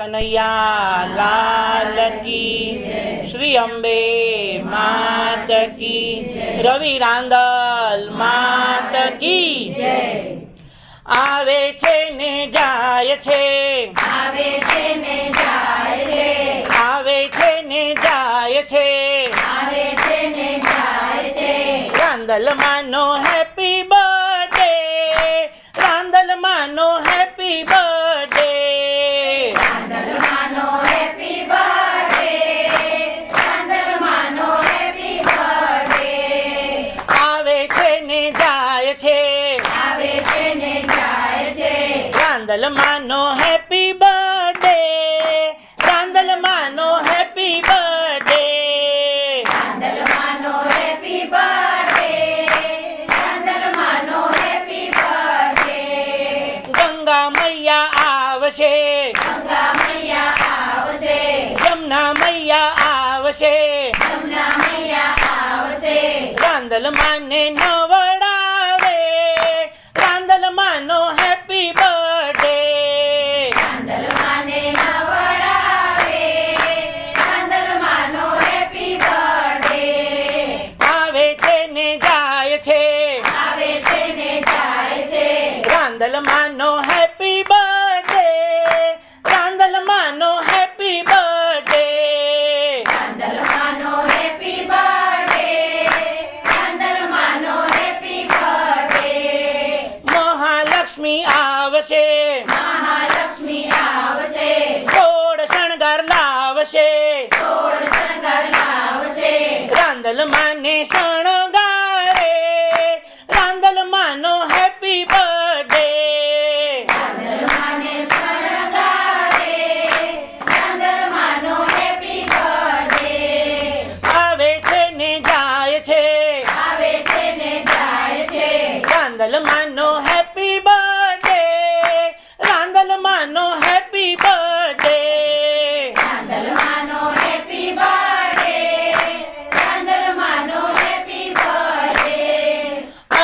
કનૈયા લાલ કી શ્રી અંબે માત કી રવિ રાંદલ માત કી આવે છે ને જાય છે આવે છે ને જાય છે આવે છે ને જાય છે આવે છે ને જાય છે રાંદલ માનો હેપી આવે છે ને જાય છે રાંદલ માનો હેપી બર્થડે. રાંદલ માનો હેપી બર્થડે હેપી બર્થડે ચાંદલમાનો હેપી બર્થડે. ગંગા મૈયા આવશે. ગંગા મૈયા આવશે. યમુના મૈયા આવશે. યમુના મૈયા આવશે. રાંદલ માને નવડાવે રાંદલ માનો હેપી બર્થડે ચાંદલમાને નવડાવે ચાંદલમાનો હેપી બર્થડે આવે છે ને જાય છે આવે છે ને જાય છે રાંદલ માનો હેપી બર્થડે રાંદલ માનો happy birthday ચાંદલમાનો happy birthday happy birthday Mahalakshmi આવશે. મહાલક્ષ્મી આવશે. સોળ શણગાર લાવશે. સોળ શણગાર લાવશે. રાંદલ માને શણગારે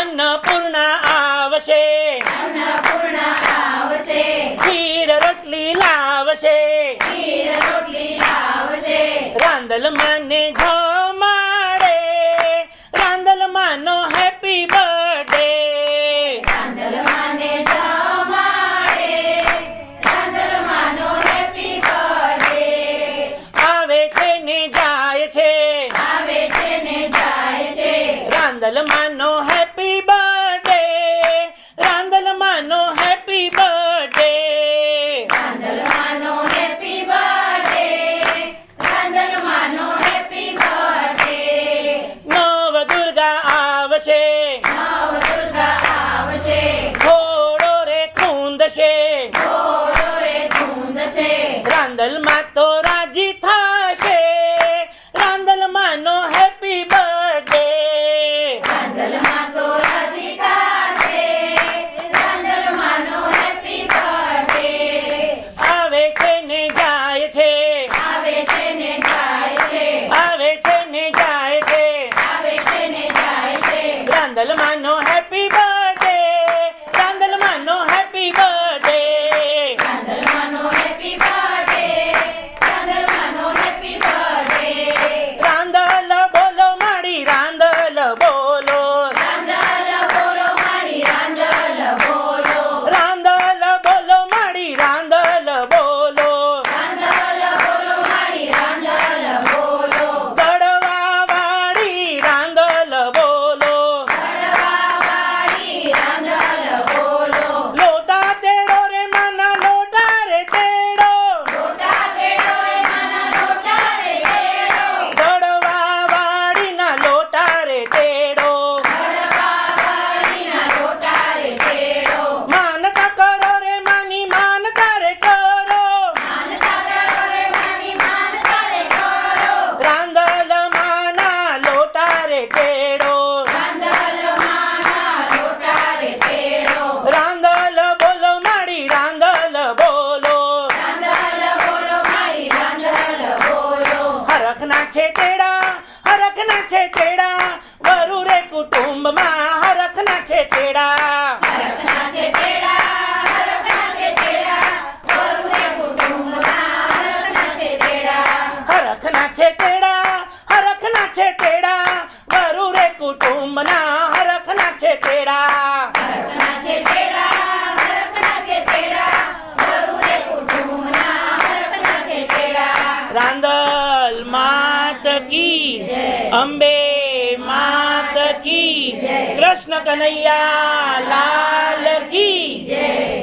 અન્નપૂર્ણા આવશે. અન્નપૂર્ણા આવશે. ખીર રોટલી લાવશે. ખીર રોટલી લાવશે. રાંધલ માને જમાડે રાંધલ માનો હેપી બર્થડે. ચાંદલમાને જમાડે માનો હેપી બર્થડે. આવે છે ને જાય છે. આવે છે ને જાય છે. રાંધલ માનો છે તેડા હરખના છે તેડા વરુ રે કુટુંબમાં હરખના છે તેડા હરખના છે તેડા છે તેડા વરુ રે કુટુંબના હરખના છે તેડા કી અંબે માત કી કૃષ્ણ કનૈયા લાલ કી